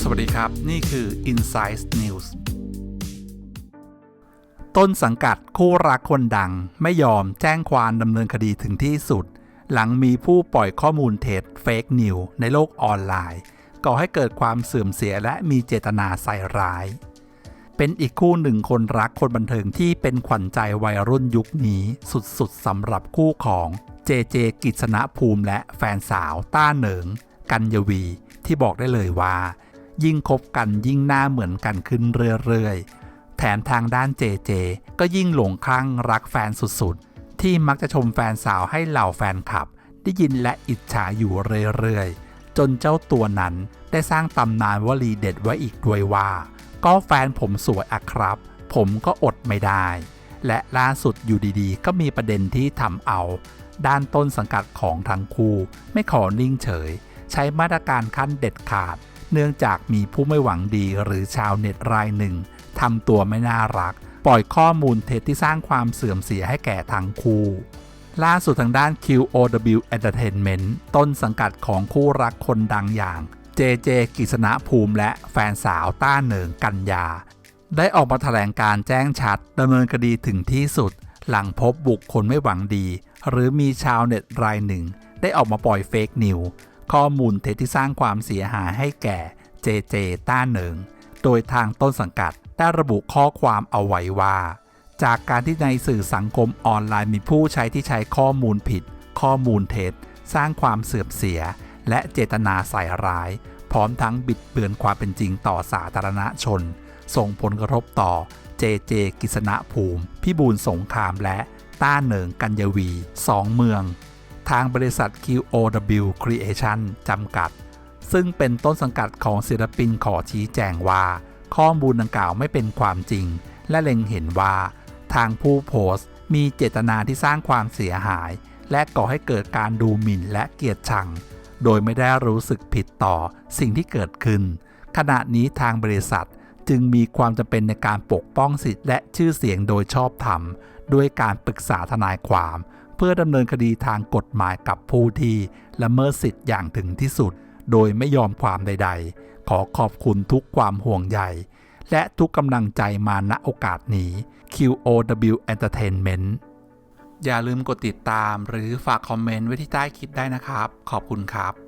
สวัสดีครับ นี่คือ Insight News ต้นสังกัดคู่รักคนดังไม่ยอมแจ้งความดำเนินคดีถึงที่สุด หลังมีผู้ปล่อยข้อมูลเท็จเฟกนิวในโลกออนไลน์ ก่อให้เกิดความเสื่อมเสียและมีเจตนาใส่ร้าย เป็นอีกคู่หนึ่งคนรักคนบันเทิงที่เป็นขวัญใจวัยรุ่นยุคนี้สุดๆสำหรับคู่ของ เจเจกิษณภูมิและแฟนสาวต้าเหนิง กัญญวี ที่บอกได้เลยว่า ยิ่งคบกันยิ่งหน้าเหมือนกันขึ้นเรื่อยๆ แถมทางด้านเจเจ ก็ยิ่งหลงคลั่งรักแฟนสุดๆ ที่มักจะชมแฟนสาวให้เหล่าแฟนคลับ ได้ยินและอิจฉาอยู่เรื่อยๆ จนเจ้าตัวนั้นได้สร้างตำนานวลีเด็ดไว้อีกด้วยว่า ก็แฟนผมสวยอะครับ ผมก็อดไม่ได้และล่าสุดอยู่ดีๆ ก็มีประเด็นที่ทำเอา ด้านต้นสังกัดของทั้งคู่ ไม่ขอนิ่งเฉย ใช้มาตรการขั้นเด็ดขาด เนื่องจากมีผู้ไม่หวังดีหรือชาวเน็ตรายหนึ่งทำตัวไม่น่ารัก ปล่อยข้อมูลเท็จที่สร้างความเสื่อมเสียให้แก่ทั้งคู่ล่าสุดทางด้าน QOW Entertainment ต้นสังกัดของคู่รักคนดังอย่างเจเจกิษณภูมิและแฟนสาวต้าเหนิงกัญญา ได้ออกมาแถลงการแจ้งชัดดำเนินคดีถึงที่สุด หลังพบบุคคลไม่หวังดี หรือมีชาวเน็ตรายหนึ่ง ได้ออกมาปล่อยเฟกนิวข้อมูลเท็จที่สร้างความเสียหายให้แก่เจเจต้าเหนิง โดยทางต้นสังกัดได้ระบุข้อความเอาไว้ว่า จากการที่ในสื่อสังคมออนไลน์มีผู้ใช้ที่ใช้ข้อมูลผิด ข้อมูลเท็จ สร้างความเสื่อมเสีย และเจตนาใส่ร้าย พร้อมทั้งบิดเบือนความเป็นจริงต่อสาธารณชน ส่งผลกระทบต่อ เจเจกิษณภูมิ พิบูลสงครามและต้าเหนิงกัญญวีสองเมือง ทางบริษัท QOW Creation จำกัด ซึ่งเป็นต้นสังกัดของศิลปินขอชี้แจงว่า ข้อมูลดังกล่าวไม่เป็นความจริง และเล็งเห็นว่า ทางผู้โพสต์มีเจตนาที่สร้างความเสียหาย และก่อให้เกิดการดูหมิ่นและเกลียดชัง โดยไม่ได้รู้สึกผิดต่อสิ่งที่เกิดขึ้น ขณะนี้ทางบริษัท จึงมีความจำเป็นในการปกป้องสิทธิและชื่อเสียงโดยชอบธรรมด้วยการปรึกษาทนายความ เพื่อดำเนินคดีทางกฎหมายกับผู้ที่ละเมิดสิทธิ์อย่างถึงที่สุด โดยไม่ยอมความใด ๆ ขอขอบคุณทุกความห่วงใยและทุกกำลังใจมาณโอกาสนี้ QOW Entertainment อย่าลืมกดติดตามหรือฝากคอมเมนต์ไว้ที่ใต้คลิปได้นะครับ ขอบคุณครับ